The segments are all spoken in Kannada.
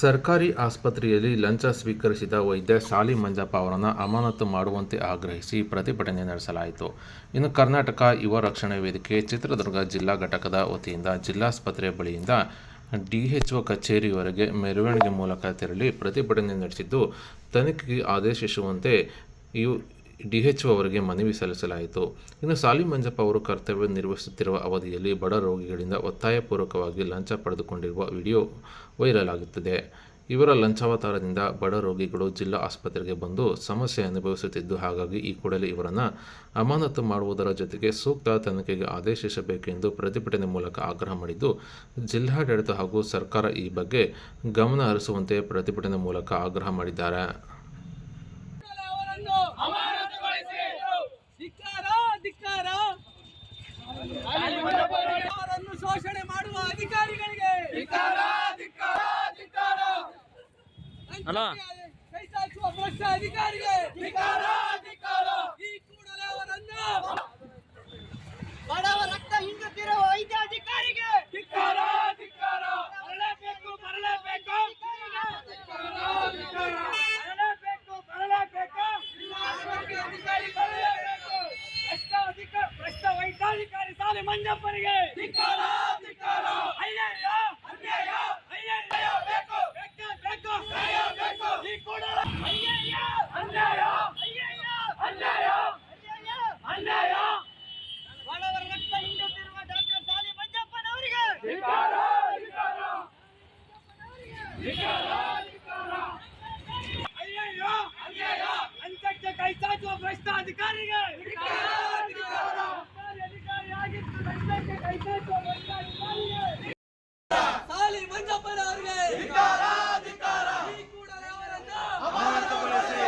ಸರ್ಕಾರಿ ಆಸ್ಪತ್ರೆಯಲ್ಲಿ ಲಂಚ ಸ್ವೀಕರಿಸಿದ ವೈದ್ಯ ಸಾಲಿ ಮಂಜಪ್ಪ ಅವರನ್ನು ಅಮಾನತು ಮಾಡುವಂತೆ ಆಗ್ರಹಿಸಿ ಪ್ರತಿಭಟನೆ ನಡೆಸಲಾಯಿತು. ಇನ್ನು ಕರ್ನಾಟಕ ಯುವ ರಕ್ಷಣಾ ವೇದಿಕೆ ಚಿತ್ರದುರ್ಗ ಜಿಲ್ಲಾ ಘಟಕದ ವತಿಯಿಂದ ಜಿಲ್ಲಾಸ್ಪತ್ರೆ ಬಳಿಯಿಂದ ಡಿಎಚ್ಒ ಕಚೇರಿವರೆಗೆ ಮೆರವಣಿಗೆ ಮೂಲಕ ತೆರಳಿ ಪ್ರತಿಭಟನೆ ನಡೆಸಿದ್ದು, ತನಿಖೆಗೆ ಆದೇಶಿಸುವಂತೆ ಯು ಡಿಎಚ್ಒ ಅವರಿಗೆ ಮನವಿ ಸಲ್ಲಿಸಲಾಯಿತು. ಇನ್ನು ಸಾಲಿ ಮಂಜಪ್ಪ ಅವರು ಕರ್ತವ್ಯ ನಿರ್ವಹಿಸುತ್ತಿರುವ ಅವಧಿಯಲ್ಲಿ ಬಡ ರೋಗಿಗಳಿಂದ ಒತ್ತಾಯಪೂರ್ವಕವಾಗಿ ಲಂಚ ಪಡೆದುಕೊಂಡಿರುವ ವಿಡಿಯೋ ವೈರಲ್ ಆಗುತ್ತಿದೆ. ಇವರ ಲಂಚಾವತಾರದಿಂದ ಬಡ ರೋಗಿಗಳು ಜಿಲ್ಲಾ ಆಸ್ಪತ್ರೆಗೆ ಬಂದು ಸಮಸ್ಯೆ ಅನುಭವಿಸುತ್ತಿದ್ದು, ಹಾಗಾಗಿ ಈ ಕೂಡಲೇ ಇವರನ್ನು ಅಮಾನತು ಮಾಡುವುದರ ಜೊತೆಗೆ ಸೂಕ್ತ ತನಿಖೆಗೆ ಆದೇಶಿಸಬೇಕೆಂದು ಪ್ರತಿಭಟನೆ ಮೂಲಕ ಆಗ್ರಹ ಮಾಡಿದ್ದು, ಜಿಲ್ಲಾಡಳಿತ ಹಾಗೂ ಸರ್ಕಾರ ಈ ಬಗ್ಗೆ ಗಮನ ಹರಿಸುವಂತೆ ಪ್ರತಿಭಟನೆ ಮೂಲಕ ಆಗ್ರಹ ಮಾಡಿದ್ದಾರೆ. ಅವರನ್ನು ಬಡವ ರಕ್ತ ಹಿಂಡುತ್ತಿರುವ ವೈದ್ಯಾಧಿಕಾರಿಗೆ ಧಿಕ್ಕಾರ ಧಿಕ್ಕಾರ ಬರಲೇಬೇಕು ಬರಲೇಬೇಕು ಬರಲೇಬೇಕು ಬರಲೇಬೇಕು ಅಧಿಕಾರಿ ಬರಲೇಬೇಕು ಭ್ರಷ್ಟ ಅಧಿಕ ಭ್ರಷ್ಟ ವೈದ್ಯಾಧಿಕಾರಿ ಸಾಲೆ ಮಂಜಪ್ಪನಿಗೆ ಧಿಕ್ಕಾರ ಧಿಕ್ಕಾರ ಅಯ್ಯಯ್ಯ ಅನ್ಯಾಯ ಲಂಚಕ್ಕೆ ಕೈ ಚಾಚುವ ಭ್ರಷ್ಟ ಅಧಿಕಾರಿಗೆ ಸಾಲಿ ಕೂಡಲೇ ಅವರನ್ನು ಅಮಾನತುಗೊಳಿಸಿ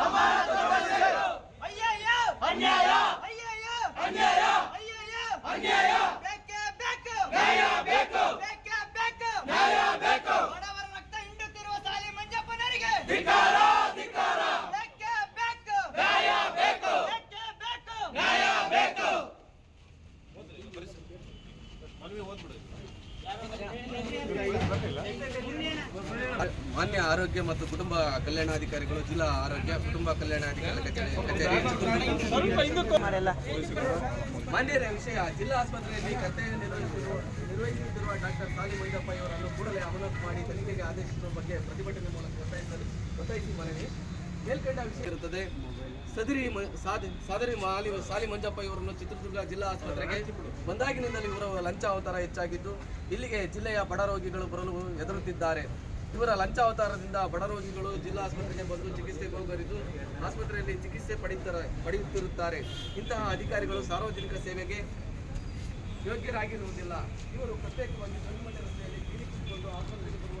ಅಮಾನತುಗೊಳಿಸಿ ಅಯ್ಯಯ್ಯ! ಅನ್ಯಾಯ ಮಾನ್ಯ ಆರೋಗ್ಯ ಮತ್ತು ಕುಟುಂಬ ಕಲ್ಯಾಣಾಧಿಕಾರಿಗಳು ಜಿಲ್ಲಾ ಆರೋಗ್ಯ ಕುಟುಂಬ ಕಲ್ಯಾಣಾಧಿಕಾರಿ ಕಚೇರಿ ಮಾನ್ಯರ ವಿಷಯ ಜಿಲ್ಲಾ ಆಸ್ಪತ್ರೆಯಲ್ಲಿ ಕರ್ತವ್ಯ ನಿರ್ವಹಿಸಿರುವ ನಿರ್ವಹಿಸುತ್ತಿರುವ ಡಾಕ್ಟರ್ ಸಾಲಿ ಮಂಜಪ್ಪ ಇವರನ್ನು ಕೂಡಲೇ ಅಮಲಾತು ಮಾಡಿ ತನಿಖೆಗೆ ಆದೇಶಿಸುವ ಬಗ್ಗೆ ಪ್ರತಿಭಟನೆ ಮೂಲಕ ಒತ್ತಾಯಿಸಿ ಮನವಿ. ಮೇಲ್ಕಂಡ ವಿಷಯ ಇರುತ್ತದೆ. ಸದರಿ ಮ- ಸಾದ- ಸಾದರಿ ಮಾಲಿ, ಸಾಲಿ ಮಂಜಪ್ಪ ಇವರನ್ನು ಚಿತ್ರದುರ್ಗ ಜಿಲ್ಲಾ ಆಸ್ಪತ್ರೆಗೆ ಬಂದಾಗಿನಿಂದಲೂ ಇವರ ಲಂಚ ಅವತಾರ ಹೆಚ್ಚಾಗಿದ್ದು, ಇಲ್ಲಿಗೆ ಜಿಲ್ಲೆಯ ಬಡ ರೋಗಿಗಳು ಬರಲು ಹೆದರುತ್ತಿದ್ದಾರೆ. ಇವರ ಲಂಚ ಅವತಾರದಿಂದ ಬಡ ರೋಗಿಗಳು ಜಿಲ್ಲಾ ಆಸ್ಪತ್ರೆಗೆ ಬಂದು ಚಿಕಿತ್ಸೆ ಹೋಗರಿದ್ದು ಆಸ್ಪತ್ರೆಯಲ್ಲಿ ಚಿಕಿತ್ಸೆ ಪಡೆಯುತ್ತಾರೆ ಪಡೆಯುತ್ತಿರುತ್ತಾರೆ. ಇಂತಹ ಅಧಿಕಾರಿಗಳು ಸಾರ್ವಜನಿಕ ಸೇವೆಗೆ ಯೋಗ್ಯರಾಗಿರುವುದಿಲ್ಲ. ಇವರು ಪ್ರತ್ಯೇಕವಾಗಿ ಗಂಡುಮನೆ ರಸ್ತೆಯಲ್ಲಿ ಕಿರಿಕಿಸಿಕೊಂಡು ಆಸ್ಪತ್ರೆಗೆ ಬರುವ